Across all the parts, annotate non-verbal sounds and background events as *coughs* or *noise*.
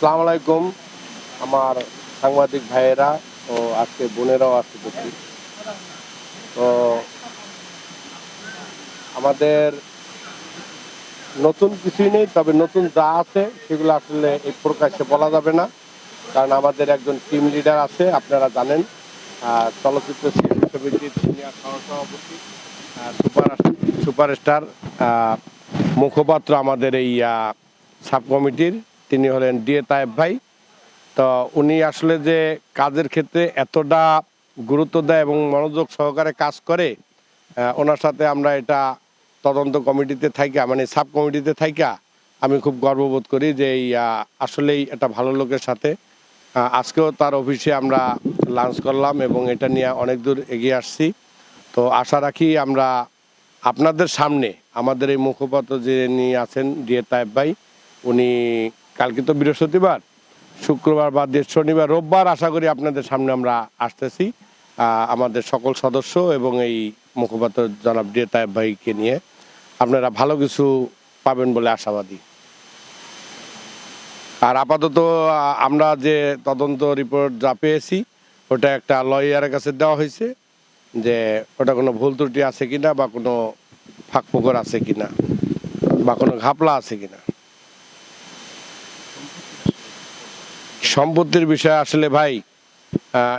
সালাম আলাইকুম, আমার সাংবাদিক ভাইয়েরা ও আজকে বোনেরাও আছে দেখি তো আমাদের নতুন কিছুই নেই, তবে নতুন যা আছে সেগুলো আসলে এই প্রকাশ্যে বলা যাবে না। কারণ আমাদের একজন টিম লিডার আছে, আপনারা জানেন। চলচ্চিত্র শিল্পী সমিতির সিনিয়র সহসভাপতি সুপার সুপারস্টার মুখপাত্র আমাদের এই সাব কমিটির তিনি হলেন ডিএ তায়েব ভাই। তো উনি আসলে যে কাজের ক্ষেত্রে এতটা গুরুত্ব দেয় এবং মনোযোগ সহকারে কাজ করে ওনার সাথে আমরা এটা তদন্ত কমিটিতে থাইকা মানে সাব কমিটিতে থাইকা, আমি খুব গর্ববোধ করি যে এই আসলেই এটা ভালো লোকের সাথে আজকেও তার অফিসে আমরা লাঞ্চ করলাম এবং এটা নিয়ে অনেক দূর এগিয়ে আসছি। তো আশা রাখি আমরা আপনাদের সামনে, আমাদের এই মুখপাত্র যিনি আছেন ডিএ তায়েব ভাই, উনি কালকে তো বৃহস্পতিবার, শুক্রবার বাদ দিয়ে শনিবার, রোববার আশা করি আপনাদের সামনে আমরা আসতেছি আমাদের সকল সদস্য এবং এই মুখপাত্র জনাব ডিএ তায়েব ভাইকে নিয়ে। আপনারা ভালো কিছু পাবেন বলে আশাবাদী। আর আপাতত আমরা যে তদন্ত রিপোর্ট যা পেয়েছি, ওটা একটা লয়ারের কাছে দেওয়া হয়েছে, যে ওটা কোনো ভুল ত্রুটি আছে কিনা বা কোনো ফাঁক আছে কিনা, বা কোনো ঘাপলা আছে কিনা। সম্পত্তির বিষয়ে আসলে ভাই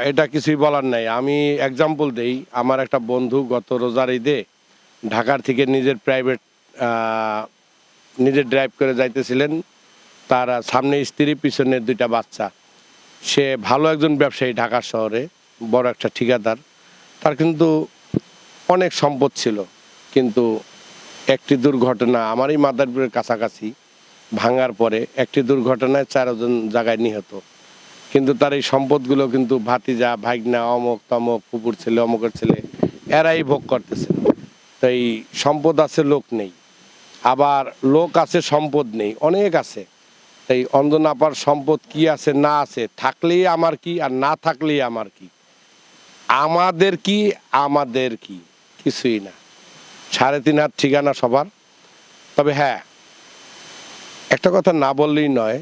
এটা কিছুই বলার নাই। আমি এক্সাম্পল দেই, আমার একটা বন্ধু গত রোজার ঈদে ঢাকার থেকে নিজের প্রাইভেট নিজে ড্রাইভ করে যাইতেছিলেন। তার সামনে স্ত্রী, পিছনে দুইটা বাচ্চা। সে ভালো একজন ব্যবসায়ী ঢাকা শহরে, বড় একটা ঠিকাদার। তার কিন্তু অনেক সম্পদ ছিল। কিন্তু একটি দুর্ঘটনা, আমারই মাদারপুরের কাছাকাছি ভাঙার পরে একটি দুর্ঘটনায় চারজন জায়গায় নিহত। কিন্তু তার এই সম্পদগুলো কিন্তু ভাতিজা, ভাগনা, অমক, তমক পুকুর ছেলে, অমকের ছেলে, এরাই ভোগ করতেছে। তো এই সম্পদ আছে, লোক নেই। আবার লোক আছে, সম্পদ নেই, অনেক আছে। এই অঞ্জনাপার সম্পদ কি আছে, না আছে, থাকলেই আমার কি আর না থাকলেই আমার কি? আমাদের কি আমাদের কি? কিছুই না। সাড়ে তিন হাত ঠিকানা সবার। তবে হ্যাঁ একটা কথা না বললেই নয়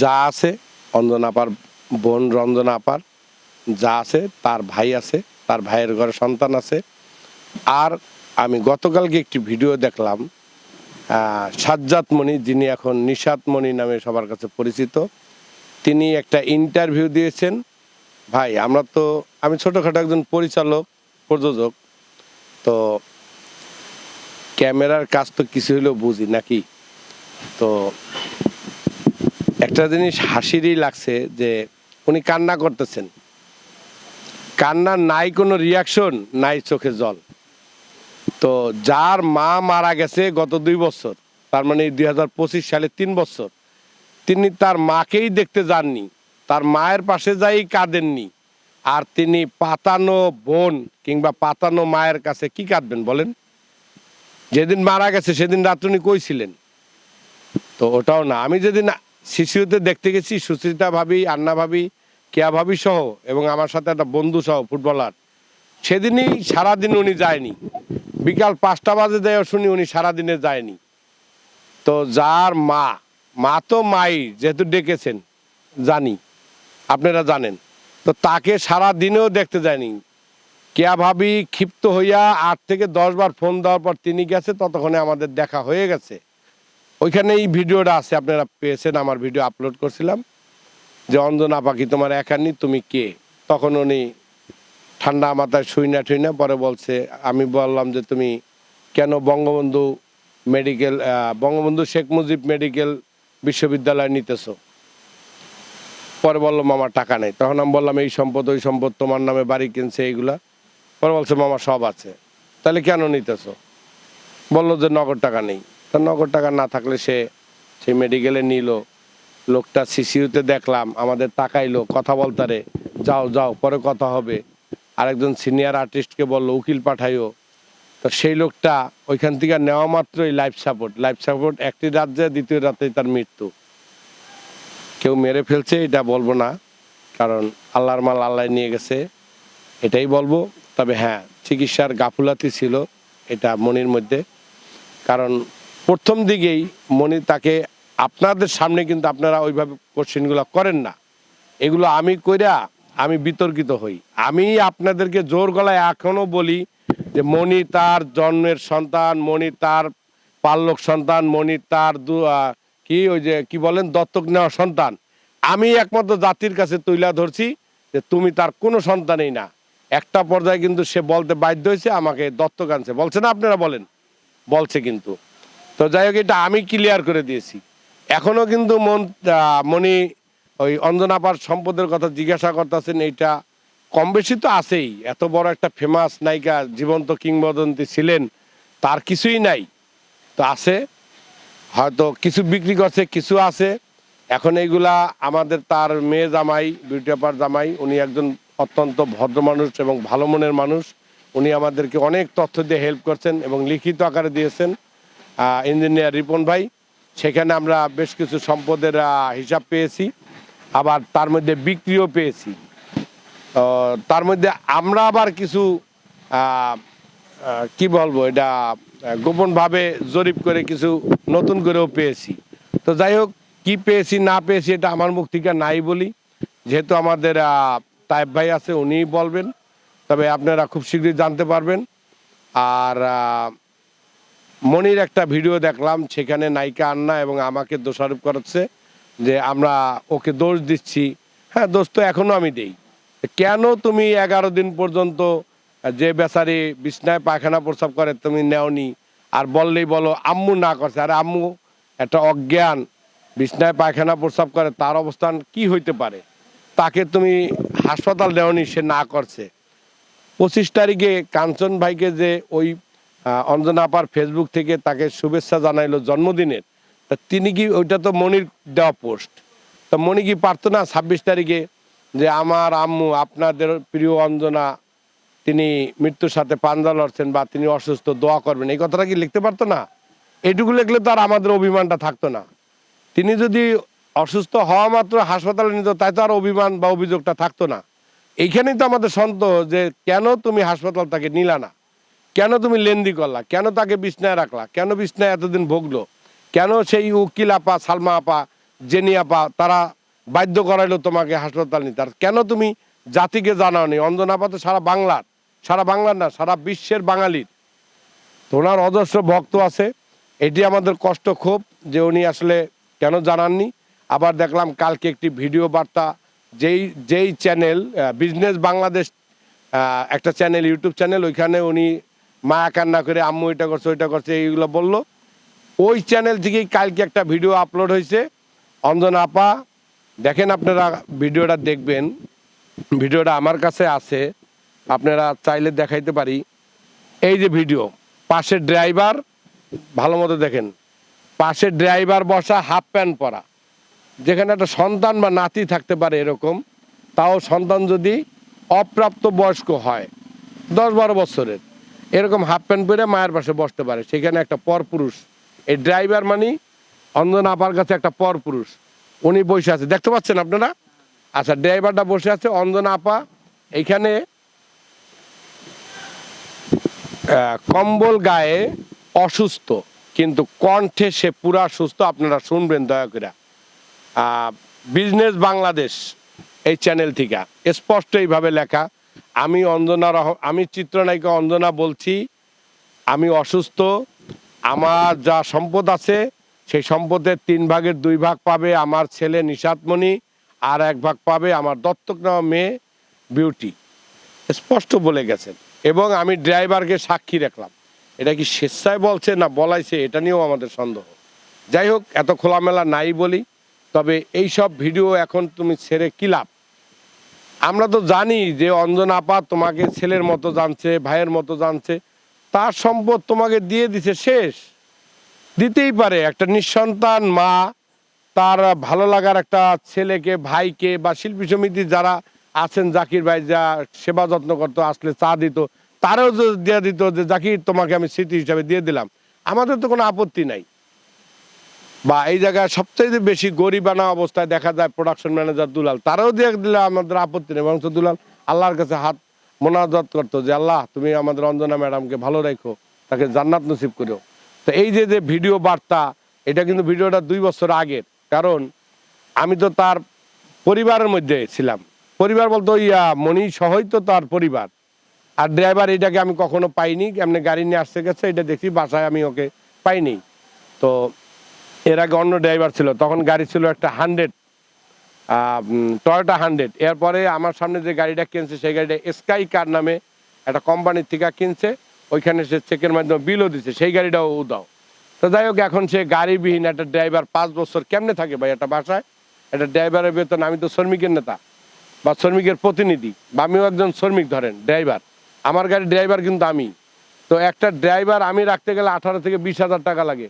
যা আছে অঞ্জনাপার বোন রঞ্জনা আপার যা আছে তার ভাই আছে তার ভাইয়ের ঘরে সন্তান আছে। আর আমি গতকালকে একটি ভিডিও দেখলাম আহ, সাজ্জাদ মণি যিনি এখন নিশাত মণি নামে সবার কাছে পরিচিত তিনি একটা ইন্টারভিউ দিয়েছেন। ভাই আমরা তো আমি ছোটোখাটো একজন পরিচালক প্রযোজক তো ক্যামেরার কাজ তো কিছু হলেও বুঝি নাকি? তো একটা জিনিস হাসিরই লাগছে যে উনি কান্না করতেছেন। কান্না নাই কোনো রিয়াকশন নাই চোখে জল। তো যার মা মারা গেছে গত দুই বছর, তার মানে দুই হাজার পঁচিশ সালে তিন বছর, তিনি তার মাকেই দেখতে যাননি, তার মায়ের পাশে যাই কাঁদেননি, আর তিনি পাতানো বোন কিংবা পাতানো মায়ের কাছে কি কাঁদবেন বলেন? যেদিন মারা গেছে সেদিন রাত্রে উনি কইছিলেন তো ওটাও না। আমি যেদিন শিশুদের দেখতে গেছি সুচিতা ভাবি, আন্না ভাবি, কেয়া ভাবি সহ এবং আমার সাথে একটা বন্ধু সহ ফুটবলার, সেদিনই সারাদিন উনি যায়নি। বিকাল পাঁচটা বাজে দেয় শুনি উনি সারাদিনে যায়নি। তো যার মা মা তো মাই যেহেতু ডেকেছেন, জানি, আপনারা জানেন। তো তাকে সারা দিনেও দেখতে যায়নি। কেয়া ভাবি ক্ষিপ্ত হইয়া আট থেকে দশ বার ফোন দেওয়ার পর তিনি গেছে, ততক্ষণে আমাদের দেখা হয়ে গেছে। ওইখানে এই ভিডিওটা আছে, আপনারা পেয়েছেন, আমার ভিডিও আপলোড করছিলাম। যে অঞ্জনা পাখি তোমার একানি তুমি কে? তখন উনি ঠান্ডা মাথায় শুইনা ঠুইনা পরে বলছে, আমি বললাম যে তুমি কেন বঙ্গবন্ধু মেডিকেল বঙ্গবন্ধু শেখ মুজিব মেডিকেল বিশ্ববিদ্যালয় নিতেছো? পরে বলল মামার টাকা নেই। তখন আমি বললাম, এই সম্পদ, ওই সম্পদ, তোমার নামে বাড়ি কিনছে এইগুলা? পরে বলছে, মামা, সব আছে। তাহলে কেন নিতেছো? বলল যে, নগদ টাকা নেই। তা নগদ টাকা না থাকলে সে সেই মেডিকেলে নিল। লোকটা সিসিউতে দেখলাম, আমাদের তাকাইলো, কথা বলতারে যাও যাও, পরে কথা হবে। আরেকজন সিনিয়র আর্টিস্টকে বলল, উকিল পাঠাইও। তো সেই লোকটা ওইখান থেকে নেওয়া মাত্রই লাইফ সাপোর্ট লাইফ সাপোর্ট একটি রাজ্যে, দ্বিতীয় রাতেই তার মৃত্যু। কেউ মেরে ফেলছে, এটা বলব না, কারণ আল্লাহর মাল আল্লাহ নিয়ে গেছে, এটাই বলব। তবে হ্যাঁ চিকিৎসার গাফুলাতি ছিল এটা মনির মধ্যে, কারণ প্রথম দিকেই মনি তাকে আপনাদের সামনে কিন্তু আপনারা ওইভাবে কোশ্চেনগুলো করেন না। এগুলো আমি কইরা আমি বিতর্কিত হই। আমি আপনাদেরকে জোর গলায় এখনও বলি যে মণি তার জন্মের সন্তান মণি তার পাল্লক সন্তান মণি তার কি ওই যে, কি বলেন, দত্তক নেওয়া সন্তান। আমি একমাত্র জাতির কাছে তুইলা ধরছি যে তুমি তার কোনো সন্তানই না। একটা পর্যায়ে কিন্তু সে বলতে বাধ্য হয়েছে, আমাকে দত্তক আনছে। বলছে না আপনারা বলেন? বলছে কিন্তু। তো যাই হোক, এটা আমি ক্লিয়ার করে দিয়েছি। এখনও কিন্তু মন মনি ওই অঞ্জনাপার সম্পদের কথা জিজ্ঞাসা করতেছেন, এইটা কম বেশি তো আছেই। এত বড় একটা ফেমাস নায়িকা, জীবন্ত কিংবদন্তি ছিলেন, তার কিছুই নাই। তো আছে, হয়তো কিছু বিক্রি করছে, কিছু আছে। এখন এইগুলা আমাদের তার মেয়ে জামাই বিউটি আপার জামাই, উনি একজন অত্যন্ত ভদ্র মানুষ এবং ভালো মনের মানুষ। উনি আমাদেরকে অনেক তথ্য দিয়ে হেল্প করছেন এবং লিখিত আকারে দিয়েছেন। ইঞ্জিনিয়ার রিপন ভাই, সেখানে আমরা বেশ কিছু সম্পদের হিসাব পেয়েছি, আবার তার মধ্যে বিক্রিও পেয়েছি। তার মধ্যে আমরা আবার কিছু কি বলব, এটা গোপনভাবে জরিপ করে কিছু নতুন করেও পেয়েছি। তো যাই হোক, কি পেয়েছি, না পেয়েছি, এটা আমার মুখ থেকে নাই বলি। যেহেতু আমাদের তায়েব ভাই আছে, উনিই বলবেন। তবে আপনারা খুব শীঘ্রই জানতে পারবেন। আর মনির একটা ভিডিও দেখলাম, সেখানে নায়িকা আন্না এবং আমাকে দোষারোপ করাচ্ছে যে আমরা ওকে দোষ দিচ্ছি। হ্যাঁ দোষ তো এখনও আমি দেই। কেন তুমি এগারো দিন পর্যন্ত যে বেচারি বিছনায় পায়খানা প্রস্রাব করে তুমি নেওনি? আর বললেই বলো, আম্মু না করছে। আর আম্মু, একটা অজ্ঞান, বিছনায় পায়খানা প্রস্রাব করে, তার অবস্থান কি হইতে পারে? তাকে তুমি হাসপাতাল নেওনি সে না করছে। পঁচিশ তারিখে কাঞ্চন ভাইকে যে ওই অঞ্জনা আপার ফেসবুক থেকে তাকে শুভেচ্ছা জানাইলো জন্মদিনের। তা তিনি কি, ওইটা তো মনির দেওয়া পোস্ট। তা মনি কি পারতো না ছাব্বিশ তারিখে যে আমার আম্মু, আপনাদের প্রিয় অঞ্জনা, তিনি মৃত্যুর সাথে পাঞ্জা লড়ছেন বা তিনি অসুস্থ, দোয়া করবেন। এই কথাটা কি লিখতে পারতো না? এটুকু লিখলে তো আর আমাদের অভিমানটা থাকতো না। তিনি যদি অসুস্থ হওয়া মাত্র হাসপাতালে নিত, তাই তো আর অভিমান বা অভিযোগটা থাকতো না। এইখানেই তো আমাদের সন্দেহ যে কেন তুমি হাসপাতাল তাকে নিলা না? কেন তুমি লেন্দি করলা? কেন তাকে বিছনায় রাখলা? কেন বিছনায় এতদিন ভোগলো? কেন সেই উকিল আপা, সালমা আপা, জেনি আপা, তারা বাধ্য করাইলো তোমাকে হাসপাতাল নিতে? আর কেন তুমি জাতিকে জানাওনি? অঞ্জন আপা তো সারা বাংলার সারা বাংলার না, সারা বিশ্বের বাঙালির। তো ওনার অজস্র ভক্ত আছে। এটি আমাদের কষ্ট খুব যে উনি আসলে কেন জানাননি। আবার দেখলাম কালকে একটি ভিডিও বার্তা, যেই যেই চ্যানেল বিজনেস বাংলাদেশ একটা চ্যানেল, ইউটিউব চ্যানেল, ওইখানে উনি মায়া কান্না করে, আম্মু এটা করছে, ওইটা করছে, এইগুলো বলল। ওই চ্যানেল থেকেই কালকে একটা ভিডিও আপলোড হয়েছে। অঞ্জন আপা, দেখেন আপনারা ভিডিওটা দেখবেন। ভিডিওটা আমার কাছে আছে। আপনারা চাইলে দেখাইতে পারি। এই যে ভিডিও পাশে ড্রাইভার ভালো মতো দেখেন। পাশে ড্রাইভার বসা হাফ প্যান্ট পরা। যেখানে একটা সন্তান বা নাতি থাকতে পারে এরকম, তাও সন্তান যদি অপ্রাপ্ত বয়স্ক হয়, দশ বারো বছরের এরকম হাফ প্যান্ট পরে মায়ের পাশে বসতে পারে। সেখানে একটা পরপুরুষ এই ড্রাইভার মানে অঞ্জনা আপার কাছে একটা পরপুরুষ উনি বসে আছে। দেখতে পাচ্ছেন আপনারা? আচ্ছা ড্রাইভারটা বসে আছে অঞ্জনা আপা এইখানে কম্বল গায়ে অসুস্থ, কিন্তু কণ্ঠে সে পুরা সুস্থ। আপনারা শুনবেন, দয়া করে। বিজনেস বাংলাদেশ এই চ্যানেল থেকে। স্পষ্ট এইভাবে লেখা। আমি অঞ্জনা রহ, আমি চিত্রনায়িকা অঞ্জনা বলছি। আমি অসুস্থ। আমার যা সম্পদ আছে, সেই সম্পদের তিন ভাগের দুই ভাগ পাবে আমার ছেলে নিশাতমণি আর এক ভাগ পাবে আমার দত্তক নেওয়া মেয়ে বিউটি। স্পষ্ট বলে গেছেন। এবং আমি ড্রাইভারকে সাক্ষী রাখলাম। এটা কি স্বেচ্ছায় বলছে না বলাইছে, এটা নিয়েও আমাদের সন্দেহ। যাই হোক, এত খোলামেলা নাই বলি। তবে এই সব ভিডিও এখন তুমি ছেড়ে কি লাভ? আমরা তো জানি যে অঞ্জন আপা তোমাকে ছেলের মতো জানছে, ভাইয়ের মতো জানছে। তার সম্পদ তোমাকে দিয়ে দিছে শেষ। দিতেই পারে, একটা নিঃসন্তান মা, তার ভালো লাগার একটা ছেলেকে, ভাইকে বা শিল্পী সমিতি যারা আছেন, জাকির ভাই যা সেবা যত্ন করতো, আসলে চা দিত, তারও দিয়ে দিত যে, জাকির, তোমাকে আমি স্মৃতি হিসাবে দিয়ে দিলাম। আমাদের তো কোনো আপত্তি নাই। বা এই জায়গায় সবচেয়ে বেশি গরিবানা অবস্থায় দেখা যায় প্রোডাকশন ম্যানেজার দুলাল। তারাও দিয়ে দিলে আমাদের আপত্তি নেই বরঞ্চ দুলাল আল্লাহর কাছে হাত মোনাজাত করতো যে আল্লাহ তুমি আমাদের অঞ্জনা ম্যাডামকে ভালো রেখো তাকে জান্নাত নসিব করো তো এই যে যে ভিডিও বার্তা এটা কিন্তু ভিডিওটা দুই বছর আগের। কারণ আমি তো তার পরিবারের মধ্যে ছিলাম। পরিবার বলতো আহ, মণি সহই তো তার পরিবার। আর ড্রাইভার এটাকে আমি কখনো পাইনি এমনি গাড়ি নিয়ে আসতে গেছে এটা দেখি বাসায় আমি ওকে পাইনি। তো এর আগে অন্য ড্রাইভার ছিল, তখন গাড়ি ছিল একটা হান্ড্রেড টয়োটা হান্ড্রেড এরপরে আমার সামনে যে গাড়িটা কিনছে, সেই গাড়িটা স্কাই কার নামে একটা কোম্পানির থেকে কিনছে, ওইখানে সে চেকের মাধ্যমে বিলও দিচ্ছে সেই গাড়িটাও উদাও তো যাই হোক, এখন সে গাড়িবিহীন একটা ড্রাইভার পাঁচ বছর কেমনে থাকে ভাই একটা বাসায়? একটা ড্রাইভারের বেতন, আমি তো শ্রমিকের নেতা বা শ্রমিকের প্রতিনিধি, বা আমিও একজন শ্রমিক ধরেন ড্রাইভার আমার গাড়ির ড্রাইভার কিন্তু আমি। তো একটা ড্রাইভার আমি রাখতে গেলে আঠারো থেকে বিশ হাজার টাকা লাগে।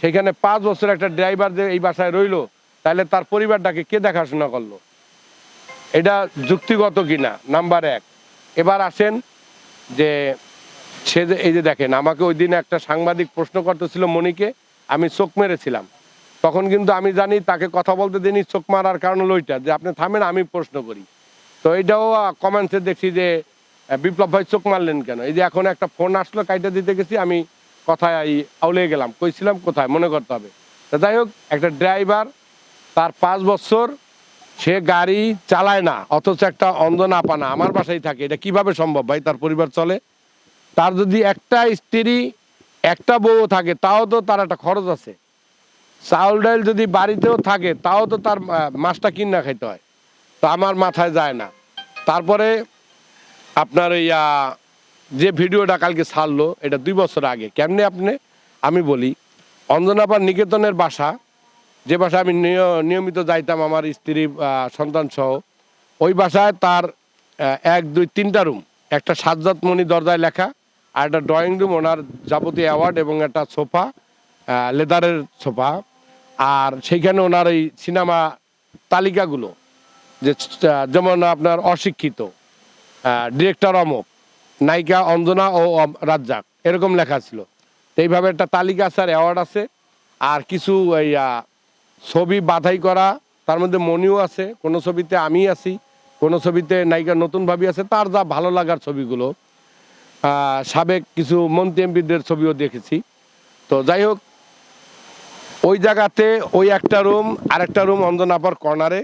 সেখানে পাঁচ বছর একটা ড্রাইভার যে এই বাসায় রইল, তাহলে তার পরিবারটাকে কে দেখাশোনা করল? এটা যুক্তিগত কিনা? নাম্বার এক। এবার আসেন যে সে যে, এই যে দেখেন, আমাকে ওই দিন একটা সাংবাদিক প্রশ্ন করতেছিল মনিকে, আমি চোখ মেরেছিলাম। তখন কিন্তু আমি জানি তাকে কথা বলতে দিনই চোখ মারার কারণ হলো ওইটা, যে আপনি থামেন, আমি প্রশ্ন করি। তো এইটাও কমেন্টসে দেখছি যে বিপ্লব ভাই চোখ মারলেন কেন? এই যে এখন একটা ফোন আসলো, কাইটা দিতে গেছি, আমি কথায় আউলে গেলাম কইছিলাম কোথায় মনে করতে হবে। তো যাই হোক একটা ড্রাইভার তার পাঁচ বছর সে গাড়ি চালায় না অথচ একটা অন্ধ না পানা আমার বাসায় থাকে এটা কীভাবে সম্ভব ভাই? তার পরিবার চলে। তার যদি একটা স্ত্রী একটা বউ থাকে তাও তো তার একটা খরচ আছে। চাউল ডাল যদি বাড়িতেও থাকে তাও তো তার মাছটা কিনা খাইতে হয়। তো আমার মাথায় যায় না। তারপরে আপনার আহ, যে ভিডিওটা কালকে ছাড়লো, এটা দুই বছর আগে। কেমনে আপনি? আমি বলি, অঞ্জনাপার নিকেতনের বাসা, যে বাসায় আমি নিয়- নিয়মিত যাইতাম আমার স্ত্রী সন্তান সহ, ওই বাসায় তার এক, দুই, তিনটা রুম। একটা সাজ্জাদ মণি দরজায় লেখা, আর একটা ড্রয়িং রুম, ওনার যাবতীয় অ্যাওয়ার্ড এবং একটা সোফা লেদারের সোফা। আর সেইখানে ওনার এই সিনেমা তালিকাগুলো, যে যেমন আপনার অশিক্ষিত ডিরেক্টর অমক নায়িকা অঞ্জনা ও রাজ্জাক, এরকম লেখা ছিল। এইভাবে একটা তালিকা আছে আর অ্যাওয়ার্ড আছে, আর কিছু ছবি বাধাই করা, তার মধ্যে মনিও আছে, কোনো ছবিতে আমি আছি, কোনো ছবিতে নায়িকা নতুন ভাবি আছে, তার যা ভালো লাগার ছবিগুলো। সাবেক কিছু মন্ত্রী এমপিদের ছবিও দেখেছি। তো যাই হোক, ওই জায়গাতে ওই একটা রুম আরেকটা রুম অঞ্জনাপার কর্নারে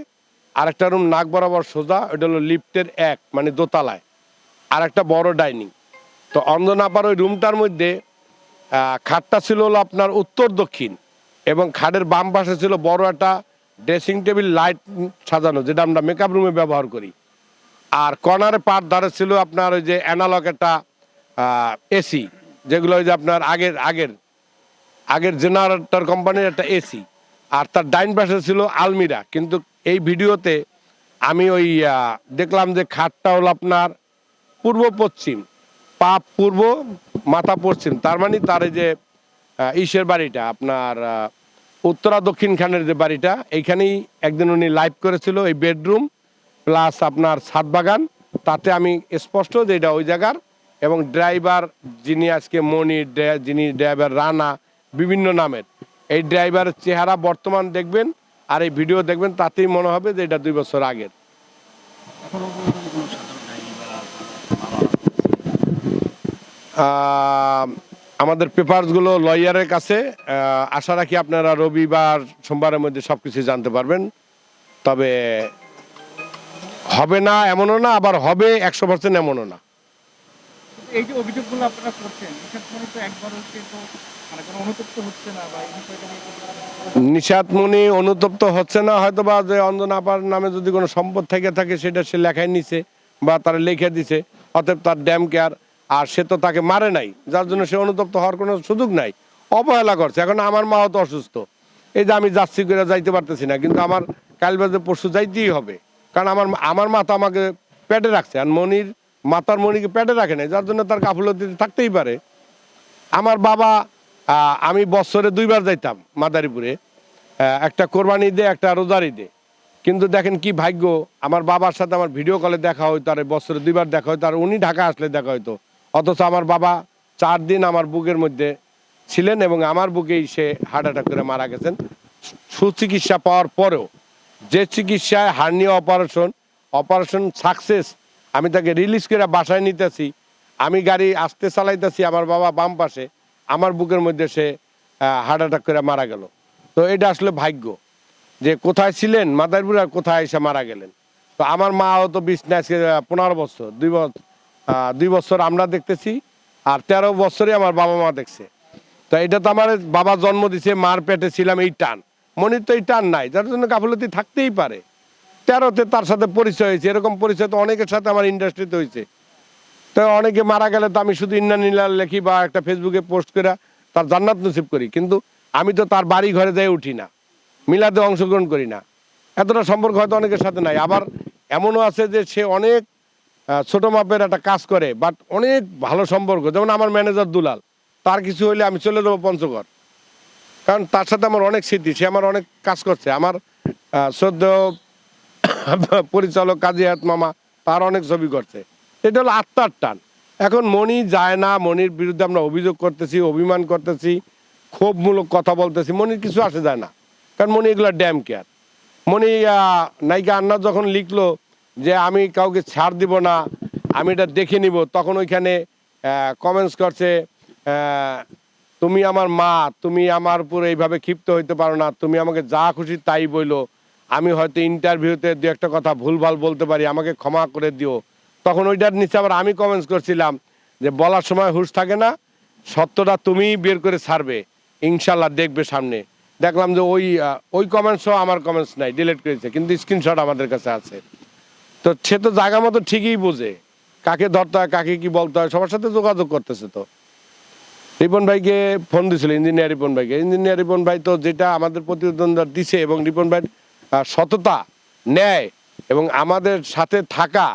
আরেকটা রুম নাক বরাবর সোজা, ওইটা হলো লিফটের এক মানে দোতলায়। আর একটা বড় ডাইনিং। তো অঞ্জনাপার ওই রুমটার মধ্যে খাটটা ছিল হলো আপনার উত্তর দক্ষিণ এবং খাটের বাম পাশে ছিল বড় একটা ড্রেসিং টেবিল লাইট সাজানো, যেটা আমরা মেকআপ রুমে ব্যবহার করি। আর কর্নারে পার ধারে ছিল আপনার ওই যে অ্যানালগ একটা এসি যেগুলো ওই যে আপনার আগের আগের আগের জেনারেটর কোম্পানির একটা এসি আর তার ডাইন পাশে ছিল আলমিরা, কিন্তু এই ভিডিওতে আমি ওই দেখলাম যে খাটটা হলো আপনার পূর্ব পশ্চিম পা পূর্ব, মাথা পশ্চিম। তার মানে তার যে ইসের বাড়িটা, আপনার উত্তরা দক্ষিণ খানের যে বাড়িটা, এইখানেই একদিন উনি লাইভ করেছিল এই বেডরুম প্লাস আপনার ছাদ বাগান। তাতে আমি স্পষ্ট যে এটা ওই জায়গার এবং ড্রাইভার যিনি আজকে মনি যিনি ড্রাইভার রানা, বিভিন্ন নামের। এই ড্রাইভারের চেহারা বর্তমান দেখবেন আর এই ভিডিও দেখবেন, তাতেই মনে হবে যে এটা দুই বছর আগের এখনও পর্যন্ত কোনো সাধারণ ডায়েরি বা আহ, আমাদের পেপারসগুলো লয়ারের কাছে আশা রাখি আপনারা রবিবার সোমবারের মধ্যে সব কিছু জানতে পারবেন। তবে হবে না এমনও না আবার হবে একশো পার্সেন্ট এমনও না। এই যে অভিযোগগুলো আপনারা করছেন মানে তো একবার হচ্ছে তো নিষাদমণি অনুতপ্ত হচ্ছে না হয়তো বা যে অঞ্জন আপার নামে যদি কোনো সম্পদ থেকে থাকে সেটা সে লেখায় নিছে বা তারা লিখে দিছে অতএব তার ড্যাম কেয়ার আর সে তো তাকে মারে নাই, যার জন্য সে অনুতপ্ত হওয়ার কোনো সুযোগ নাই, অবহেলা করছে। এখন আমার মাও তো অসুস্থ। এই যে আমি যাচ্ছি করে যাইতে পারতেছি না, কিন্তু আমার কাল বাজে পরশু যাইতেই হবে। কারণ আমার আমার মা তো আমাকে পেটে রাখছে, আর মনির মাতার মনিকে পেটে রাখে নাই, যার জন্য তার গাফলতি থাকতেই পারে। আমার বাবা আমি বছরে দুইবার যাইতাম মাদারীপুরে একটা কোরবানি ঈদে, একটা রোজার ঈদে। কিন্তু দেখেন কি ভাগ্য, আমার বাবার সাথে আমার ভিডিও কলে দেখা হইতো, আর বছরে দুইবার দেখা হইতো, আর উনি ঢাকা আসলে দেখা হইতো। অথচ আমার বাবা চার দিন আমার বুকের মধ্যে ছিলেন এবং আমার বুকেই সে হার্ট অ্যাটাক করে মারা গেছেন। সুচিকিৎসা পাওয়ার পরেও যে চিকিৎসায় হার্নিয়া অপারেশন অপারেশন সাকসেস আমি তাকে রিলিজ করে বাসায় নিতেছি। আমি গাড়ি আসতে চালাইতেছি, আমার বাবা বাম পাশে, আমার বুকের মধ্যে সে হার্ট অ্যাটাক করে মারা গেল। তো এটা আসলে ভাগ্য যে কোথায় ছিলেন, মাদারপুর কোথায় এসে মারা গেলেন। তো আমার মাও তো আজকে পনেরো বছর, দুই বছর দুই বছর আমরা দেখতেছি আর তেরো বছরই আমার বাবা মা দেখছে। তো এটা তো আমার বাবা জন্ম দিছে, মার পেটে ছিলাম এই টান। মনির তো এই টান নাই, যার জন্য গাফলতি থাকতেই পারে। তেরোতে তার সাথে পরিচয় হয়েছে, এরকম পরিচয় তো অনেকের সাথে আমার ইন্ডাস্ট্রিতে হয়েছে। তো অনেকে মারা গেলে তো আমি শুধু ইন্না নীলা লেখি বা একটা ফেসবুকে পোস্ট করে তার জান্নাত নসিব করি, কিন্তু আমি তো তার বাড়ি ঘরে যাই উঠি না মিলাতে অংশগ্রহণ করি না। এতটা সম্পর্ক হয়তো অনেকের সাথে নাই। আবার এমনও আছে যে সে অনেক ছোট মাপের একটা কাজ করে বাট অনেক ভালো সম্পর্ক। যেমন আমার ম্যানেজার দুলাল, তার কিছু হইলে আমি চলে যাব পঞ্চগড়। কারণ তার সাথে আমার অনেক স্মৃতি, সে আমার অনেক কাজ করছে। আমার সদ্য *coughs* পরিচালক কাজী হাত মামা, তার অনেক ছবি করছে। এটা হলো আত্মার টান। এখন মনি যায় না, মনির বিরুদ্ধে আমরা অভিযোগ করতেছি, অভিমান করতেছি, ক্ষোভমূলক কথা বলতেছি, মনির কিছু আসে যায় না। কারণ মনি এগুলো ড্যাম কেয়ার মনি নায়িকা আন্না যখন লিখলো যে আমি কাউকে ছাড় দিব না, আমি এটা দেখে নিব। তখন ওইখানে কমেন্টস করছে তুমি আমার মা, তুমি আমার উপর এইভাবে ক্ষিপ্ত হইতে পারো না, তুমি আমাকে যা খুশি তাই বইলো। আমি হয়তো ইন্টারভিউতে দু একটা কথা ভুলভাল বলতে পারি, আমাকে ক্ষমা করে দিও। তখন ওইটার নিচে আবার আমি কমেন্টস করছিলাম যে, বলার সময় হুঁশ থাকে না, সত্যটা তুমিই বের করে ছাড়বে। ইনশাল্লাহ দেখবে সামনে। দেখলাম যে ওই ওই কমেন্টসও আমার কমেন্টস নাই ডিলিট করেছে, কিন্তু স্ক্রিনশট আমাদের কাছে আছে। তো সে তো জায়গা মতো ঠিকই বোঝে। কাকে ধরতে হয়, কাকে কি বলতে হয়, সবার সাথে যোগাযোগ করতেছে তো। রিপন ভাইকে ফোন দিছিল, ইঞ্জিনিয়ার রিপন ভাইকে। ইঞ্জিনিয়ার রিপন ভাই তো যেটা আমাদের প্রতিদ্বন্দ্বিতা দিছে এবং রিপন ভাই সততা, ন্যায় এবং আমাদের সাথে থাকা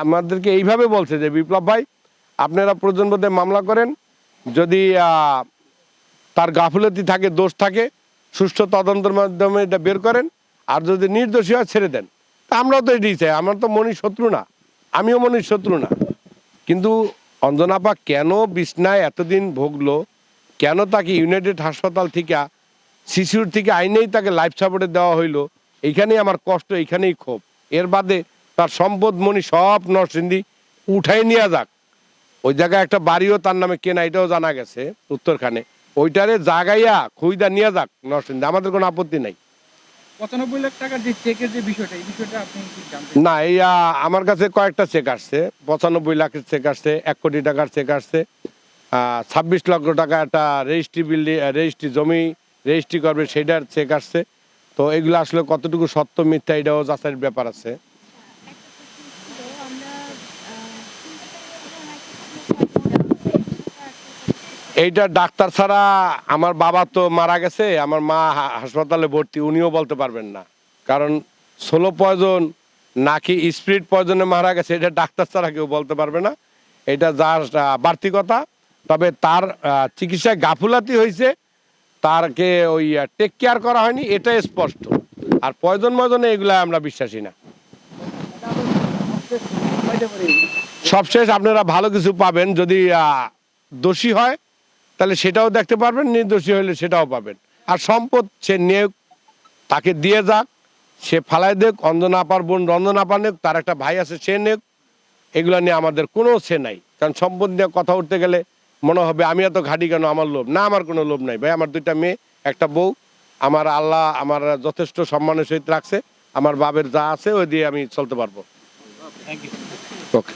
আমাদেরকে এইভাবে বলছে যে, বিপ্লব ভাই, আপনারা প্রয়োজনবোধে মামলা করেন। যদি তার গাফিলতি থাকে, দোষ থাকে, সুষ্ঠু তদন্তের মাধ্যমে এটা বের করেন। আর যদি নির্দোষী হয়, ছেড়ে দেন। তা আমরাও তো এটাই চাই, আমার তো মনির শত্রু না। আমিও মনির শত্রু না। কিন্তু অঞ্জনাপা কেন বিছনায় এতদিন ভুগলো? কেন তাকে ইউনাইটেড হাসপাতাল থেকে, শিশুর থেকে আইনেই তাকে লাইফ সাপোর্টে দেওয়া হইল? এইখানেই আমার কষ্ট, এইখানেই ক্ষোভ। এর বাদে তার সম্পদ মনি সব নরসিংদী উঠাই নিয়ে যাক। ওই জায়গায় একটা বাড়িও তার নামে কেনা, এটাও জানা গেছে উত্তরখানে। ওইটারে জাগাইয়া খুইদা নিয়ে যাক নরসিংদী, আমাদের কোনো আপত্তি নাই। না, এই আমার কাছে কয়েকটা চেক আসছে। পঁচানব্বই লাখের চেক আসছে, এক কোটি টাকার চেক আসছে। ছাব্বিশ লক্ষ টাকা একটা রেজিস্ট্রি বিল্ডিং রেজিস্ট্রি জমি রেজিস্ট্রি করবে, সেটার চেক আসছে। তো এগুলো আসলে কতটুকু সত্য মিথ্যা, এটাও যাচাইয়ের ব্যাপার আছে। এইটা ডাক্তার ছাড়া আমার বাবা তো মারা গেছে, আমার মা হাসপাতালে ভর্তি, উনিও বলতে পারবেন না। কারণ সোলো পয়জন নাকি স্পিরিট পয়জনে মারা গেছে, এটা ডাক্তার ছাড়া কেউ বলতে পারবে না। এটা যার বাড়তি কথা তবে তার চিকিৎসায় গাফুলাতি হয়েছে, তারকে ওই টেক কেয়ার করা হয়নি এটা স্পষ্ট। আর পয়জন ময়জনে এগুলা আমরা বিশ্বাসী না। সবশেষ আপনারা ভালো কিছু পাবেন, যদি দোষী হয় তাহলে সেটাও দেখতে পারবেন নির্দোষী হলে সেটাও পাবেন। আর সম্পদ সে নিয়ে তাকে দিয়ে যাক সে ফালাই দেখ অঞ্জনা আপার বোন রঞ্জন আপা নেক তার একটা ভাই আছে সে নেক এগুলো নিয়ে আমাদের কোনো সে নাই। কারণ সম্পদ নিয়ে কথা উঠতে গেলে মনে হবে আমি এত ঘাটি কেন আমার লোভ? না আমার কোনো লোভ নাই। ভাই আমার দুইটা মেয়ে একটা বউ আমার আল্লাহ আমার যথেষ্ট সম্মানের সহিত রাখছে আমার বাবের যা আছে ওই দিয়ে আমি চলতে পারব। Thank you okay